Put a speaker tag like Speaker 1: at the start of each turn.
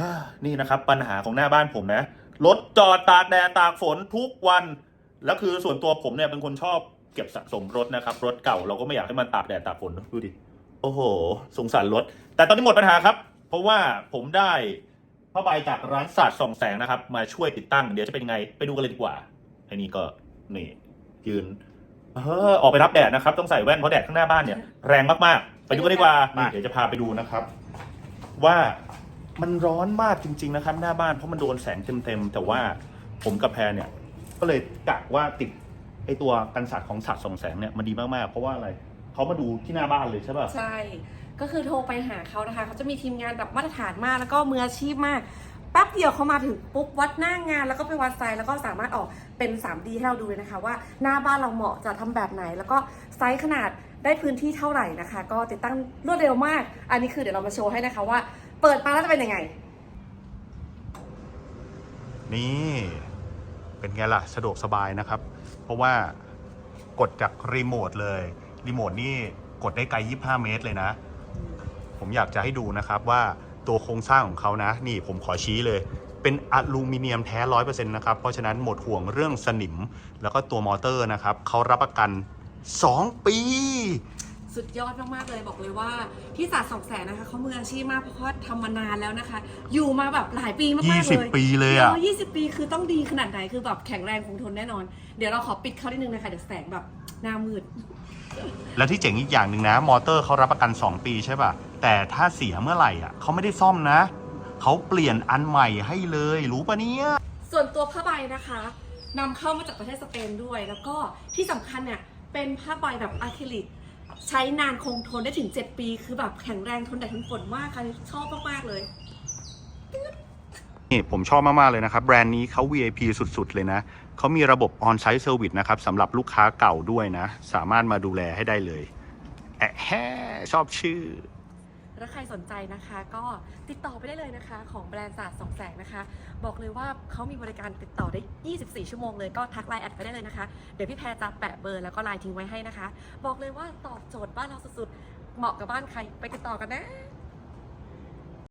Speaker 1: ฮ่านี่นะครับปัญหาของหน้าบ้านผมนะ รถจอดตากแดดตากฝนทุกวัน แล้วคือส่วนตัวผมเนี่ยเป็นคนชอบเก็บสะสมรถนะครับ รถเก่าเราก็ไม่อยากให้มันตากแดดตากฝนดูดิ โอ้โห สงสารรถ แต่ตอนนี้หมดปัญหาครับ เพราะว่าผมได้ผ้าใบจากร้านศาสตร์ส่องแสงนะครับ มาช่วยติดตั้ง เดี๋ยวจะเป็นยังไงไปดูกันเลยดีกว่าไอ้นี่ก็นี่ยืนเออออกไปรับแดดนะครับ ต้องใส่แว่นเพราะแดดข้างหน้าบ้านเนี่ยแรงมากๆ ไปดูกันดีกว่านี่เดี๋ยวจะพาไปดูนะครับ ว่า มันร้อนมากจริง ๆ นะครับ หน้าบ้านเพราะมันโดนแสงเต็มๆแต่ว่าผมกับแพรเนี่ย ก็เลยกะว่าติดไอตัวกันสัตว์ของสัตว์ส่องแสงเนี่ยมันดีมากๆ เพราะว่าอะไรเขามาดูที่หน้าบ้านเลยใช่ป่ะ
Speaker 2: ใช่ ก็คือโทรไปหาเขานะคะเขาจะมีทีมงานแบบมาตรฐานมากแล้วก็มืออาชีพมากแป๊บเดียวเขามาถึงปุ๊บวัดหน้างานแล้วก็ไปวัดไซส์แล้วก็สามารถออกเป็น 3D ให้เราดูเลยนะคะว่าหน้าบ้านเราเหมาะจะทำแบบไหน แล้วก็ไซส์ขนาดได้พื้นที่เท่าไหร่นะคะ ก็ติดตั้งรวดเร็วมาก อันนี้คือเดี๋ยวเรามาโชว์ให้นะคะว่า เปิดมาแล้วจะเป็นยังไง
Speaker 1: นี่ เป็นไงล่ะ สะดวกสบายนะครับ เพราะว่ากดจากรีโมทเลย รีโมทนี่กดได้ไกล 25 เมตรเลยนะ ผมอยากจะให้ดูนะครับว่าตัวโครงสร้างของเขานะ นี่ผมขอชี้เลย เป็นอลูมิเนียมแท้100%นะครับ เพราะฉะนั้นหมดห่วงเรื่องสนิม แล้วก็ตัวมอเตอร์นะครับ เขารับประกัน 2 ปี
Speaker 2: สุดยอดมากๆเลยบอกเลยว่าที่ศาสตร์สองแสนนะคะเขามืออาชีพมากเพราะว่าทำมานานแล้วนะคะ อยู่มาแบบหลายปีมากๆเลย
Speaker 1: 20 ปีเลยอะ
Speaker 2: ยี่สิบปีคือต้องดีขนาดไหนคือแบบแข็งแรงคงทนแน่นอน เดี๋ยวเราขอปิดเขานิดนึงนะคะเดี๋ยวแสงแบบหน้ามืด
Speaker 1: และที่เจ๋งอีกอย่างหนึ่งนะ มอเตอร์เขารับประกัน 2 ปีใช่ป่ะ แต่ถ้าเสียเมื่อไหร่อะเขาไม่ได้ซ่อมนะ เขาเปลี่ยนอันใหม่ให้เลย รู้ปะเนี่ย
Speaker 2: ส่วนตัวผ้าใบนะคะนำเข้ามาจากประเทศสเปนด้วย แล้วก็ที่สำคัญเนี่ยเป็นผ้าใบแบบอะคริลิก ใช้นานคงทนได้ถึง 7 ปี คือแบบแข็งแรงทนแดดทนฝนมากค่ะชอบมากๆเลย
Speaker 1: นี่ผมชอบมาก ๆ เลยนะครับ แบรนด์นี้เขา VIP สุด ๆ เลยนะ เขามีระบบ On-Site Service นะครับสำหรับลูกค้าเก่าด้วยนะ สามารถมาดูแลให้ได้เลย แอะแฮชอบชื่อ
Speaker 2: ถ้าใครสนใจนะคะ ก็ติดต่อไปได้เลยนะคะ ของแบรนด์ศาสตร์สองแสงนะคะ บอกเลยว่าเขามีบริการติดต่อได้ 24 ชั่วโมงเลยก็ทักไลน์แอดไปได้เลยนะคะ เดี๋ยวพี่แพรจะแปะเบอร์แล้วก็ไลน์ทิ้งไว้ให้นะคะ บอกเลยว่าตอบโจทย์บ้านเราสุดๆเหมาะกับบ้านใครไปติดต่อกันนะ